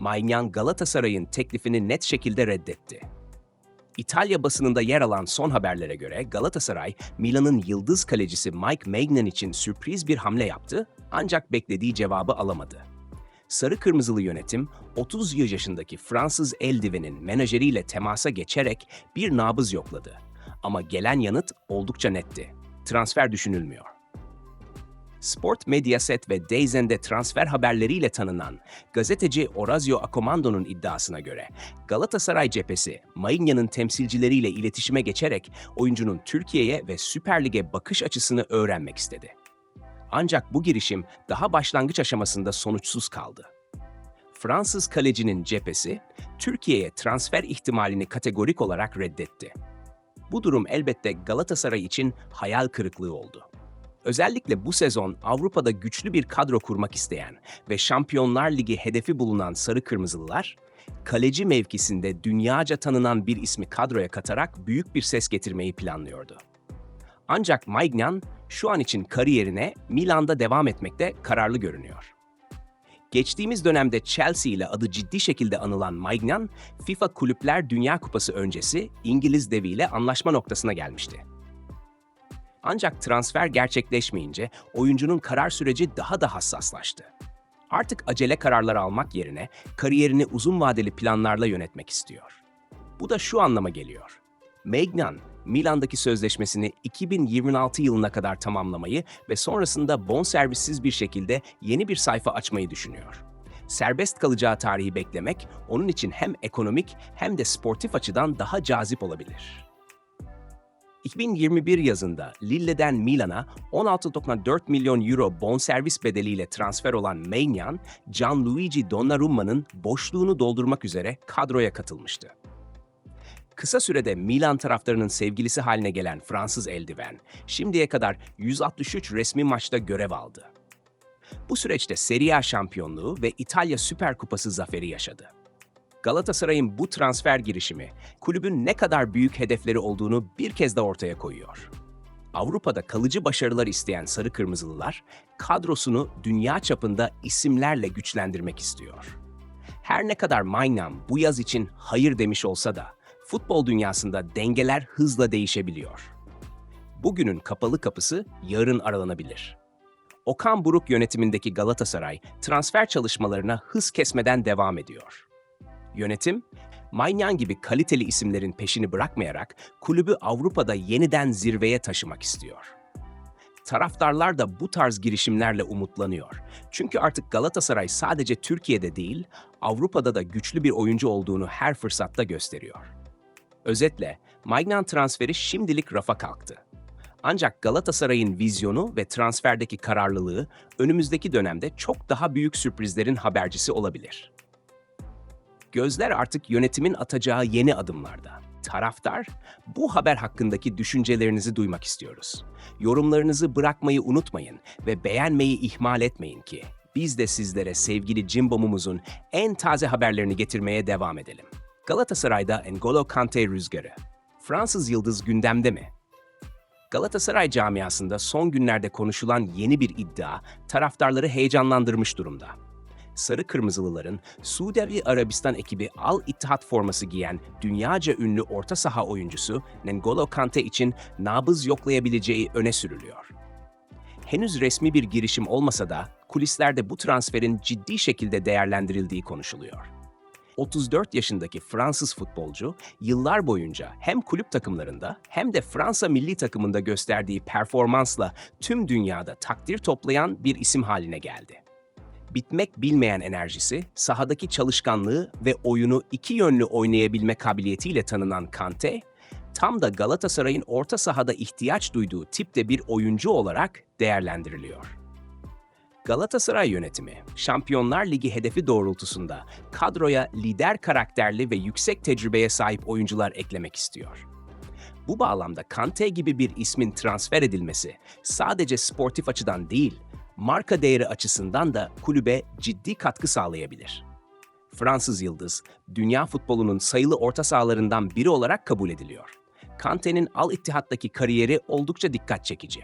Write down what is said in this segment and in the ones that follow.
Maignan Galatasaray'ın teklifini net şekilde reddetti. İtalya basınında yer alan son haberlere göre Galatasaray, Milan'ın yıldız kalecisi Mike Maignan için sürpriz bir hamle yaptı ancak beklediği cevabı alamadı. Sarı Kırmızılı yönetim 30 yaşındaki Fransız eldivenin menajeriyle temasa geçerek bir nabız yokladı. Ama gelen yanıt oldukça netti. Transfer düşünülmüyor. Sport Mediaset ve Daizen'de transfer haberleriyle tanınan gazeteci Orazio Acomando'nun iddiasına göre Galatasaray cephesi Maignan'ın temsilcileriyle iletişime geçerek oyuncunun Türkiye'ye ve Süper Lig'e bakış açısını öğrenmek istedi. Ancak bu girişim daha başlangıç aşamasında sonuçsuz kaldı. Fransız kalecinin cephesi Türkiye'ye transfer ihtimalini kategorik olarak reddetti. Bu durum elbette Galatasaray için hayal kırıklığı oldu. Özellikle bu sezon Avrupa'da güçlü bir kadro kurmak isteyen ve Şampiyonlar Ligi hedefi bulunan Sarı Kırmızılılar, kaleci mevkisinde dünyaca tanınan bir ismi kadroya katarak büyük bir ses getirmeyi planlıyordu. Ancak Maignan şu an için kariyerine Milan'da devam etmekte kararlı görünüyor. Geçtiğimiz dönemde Chelsea ile adı ciddi şekilde anılan Maignan, FIFA Kulüpler Dünya Kupası öncesi İngiliz deviyle anlaşma noktasına gelmişti. Ancak transfer gerçekleşmeyince oyuncunun karar süreci daha da hassaslaştı. Artık acele kararlar almak yerine kariyerini uzun vadeli planlarla yönetmek istiyor. Bu da şu anlama geliyor. Maignan, Milan'daki sözleşmesini 2026 yılına kadar tamamlamayı ve sonrasında bonservissiz bir şekilde yeni bir sayfa açmayı düşünüyor. Serbest kalacağı tarihi beklemek onun için hem ekonomik hem de sportif açıdan daha cazip olabilir. 2021 yazında Lille'den Milan'a 16.4 milyon euro bonservis bedeliyle transfer olan Maignan, Gianluigi Donnarumma'nın boşluğunu doldurmak üzere kadroya katılmıştı. Kısa sürede Milan taraftarının sevgilisi haline gelen Fransız eldiven, şimdiye kadar 163 resmi maçta görev aldı. Bu süreçte Serie A şampiyonluğu ve İtalya Süper Kupası zaferi yaşadı. Galatasaray'ın bu transfer girişimi kulübün ne kadar büyük hedefleri olduğunu bir kez de ortaya koyuyor. Avrupa'da kalıcı başarılar isteyen Sarı Kırmızılılar kadrosunu dünya çapında isimlerle güçlendirmek istiyor. Her ne kadar Maignan bu yaz için hayır demiş olsa da futbol dünyasında dengeler hızla değişebiliyor. Bugünün kapalı kapısı yarın aralanabilir. Okan Buruk yönetimindeki Galatasaray transfer çalışmalarına hız kesmeden devam ediyor. Yönetim, Maignan gibi kaliteli isimlerin peşini bırakmayarak kulübü Avrupa'da yeniden zirveye taşımak istiyor. Taraftarlar da bu tarz girişimlerle umutlanıyor. Çünkü artık Galatasaray sadece Türkiye'de değil, Avrupa'da da güçlü bir oyuncu olduğunu her fırsatta gösteriyor. Özetle, Maignan transferi şimdilik rafa kalktı. Ancak Galatasaray'ın vizyonu ve transferdeki kararlılığı önümüzdeki dönemde çok daha büyük sürprizlerin habercisi olabilir. Gözler artık yönetimin atacağı yeni adımlarda. Taraftar, bu haber hakkındaki düşüncelerinizi duymak istiyoruz. Yorumlarınızı bırakmayı unutmayın ve beğenmeyi ihmal etmeyin ki biz de sizlere sevgili Cimbom'umuzun en taze haberlerini getirmeye devam edelim. Galatasaray'da N'Golo Kante rüzgarı. Fransız yıldız gündemde mi? Galatasaray camiasında son günlerde konuşulan yeni bir iddia taraftarları heyecanlandırmış durumda. Sarı Kırmızılıların Suudi Arabistan ekibi Al Ittihad forması giyen dünyaca ünlü orta saha oyuncusu N'Golo Kante için nabız yoklayabileceği öne sürülüyor. Henüz resmi bir girişim olmasa da kulislerde bu transferin ciddi şekilde değerlendirildiği konuşuluyor. 34 yaşındaki Fransız futbolcu yıllar boyunca hem kulüp takımlarında hem de Fransa milli takımında gösterdiği performansla tüm dünyada takdir toplayan bir isim haline geldi. Bitmek bilmeyen enerjisi, sahadaki çalışkanlığı ve oyunu iki yönlü oynayabilme kabiliyetiyle tanınan Kante, tam da Galatasaray'ın orta sahada ihtiyaç duyduğu tipte bir oyuncu olarak değerlendiriliyor. Galatasaray yönetimi, Şampiyonlar Ligi hedefi doğrultusunda kadroya lider karakterli ve yüksek tecrübeye sahip oyuncular eklemek istiyor. Bu bağlamda Kante gibi bir ismin transfer edilmesi sadece sportif açıdan değil, marka değeri açısından da kulübe ciddi katkı sağlayabilir. Fransız yıldız, dünya futbolunun sayılı orta sahalarından biri olarak kabul ediliyor. Kante'nin Al Ittihad'daki kariyeri oldukça dikkat çekici.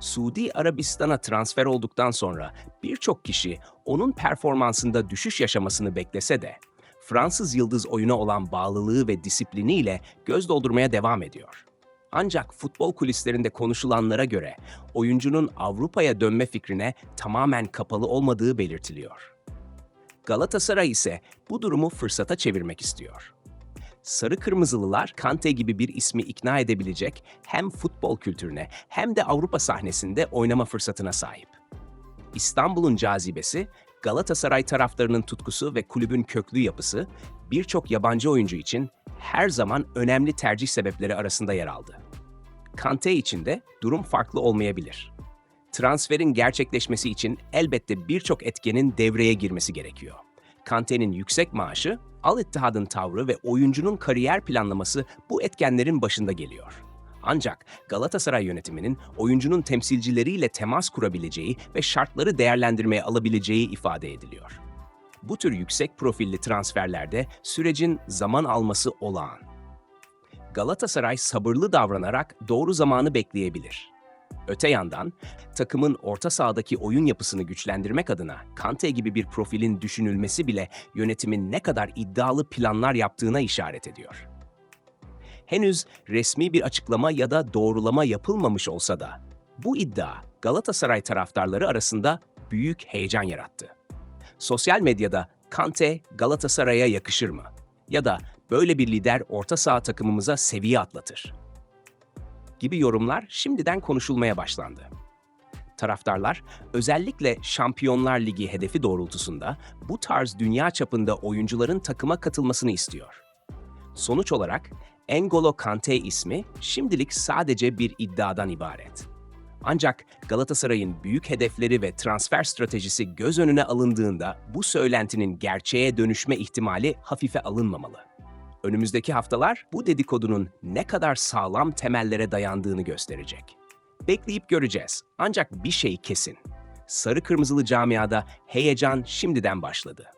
Suudi Arabistan'a transfer olduktan sonra birçok kişi onun performansında düşüş yaşamasını beklese de Fransız yıldız oyuna olan bağlılığı ve disipliniyle göz doldurmaya devam ediyor. Ancak futbol kulislerinde konuşulanlara göre oyuncunun Avrupa'ya dönme fikrine tamamen kapalı olmadığı belirtiliyor. Galatasaray ise bu durumu fırsata çevirmek istiyor. Sarı Kırmızılılar Kante gibi bir ismi ikna edebilecek hem futbol kültürüne hem de Avrupa sahnesinde oynama fırsatına sahip. İstanbul'un cazibesi, Galatasaray taraftarının tutkusu ve kulübün köklü yapısı birçok yabancı oyuncu için her zaman önemli tercih sebepleri arasında yer aldı. Kante için de durum farklı olmayabilir. Transferin gerçekleşmesi için elbette birçok etkenin devreye girmesi gerekiyor. Kante'nin yüksek maaşı, Al Ittihad'ın tavrı ve oyuncunun kariyer planlaması bu etkenlerin başında geliyor. Ancak Galatasaray yönetiminin oyuncunun temsilcileriyle temas kurabileceği ve şartları değerlendirmeye alabileceği ifade ediliyor. Bu tür yüksek profilli transferlerde sürecin zaman alması olağan. Galatasaray sabırlı davranarak doğru zamanı bekleyebilir. Öte yandan takımın orta sahadaki oyun yapısını güçlendirmek adına Kante gibi bir profilin düşünülmesi bile yönetimin ne kadar iddialı planlar yaptığına işaret ediyor. Henüz resmi bir açıklama ya da doğrulama yapılmamış olsa da bu iddia Galatasaray taraftarları arasında büyük heyecan yarattı. Sosyal medyada Kante Galatasaray'a yakışır mı? Ya da böyle bir lider orta saha takımımıza seviye atlatır gibi yorumlar şimdiden konuşulmaya başlandı. Taraftarlar özellikle Şampiyonlar Ligi hedefi doğrultusunda bu tarz dünya çapında oyuncuların takıma katılmasını istiyor. Sonuç olarak N'Golo Kante ismi şimdilik sadece bir iddiadan ibaret. Ancak Galatasaray'ın büyük hedefleri ve transfer stratejisi göz önüne alındığında bu söylentinin gerçeğe dönüşme ihtimali hafife alınmamalı. Önümüzdeki haftalar bu dedikodunun ne kadar sağlam temellere dayandığını gösterecek. Bekleyip göreceğiz. Ancak bir şey kesin. Sarı kırmızılı camiada heyecan şimdiden başladı.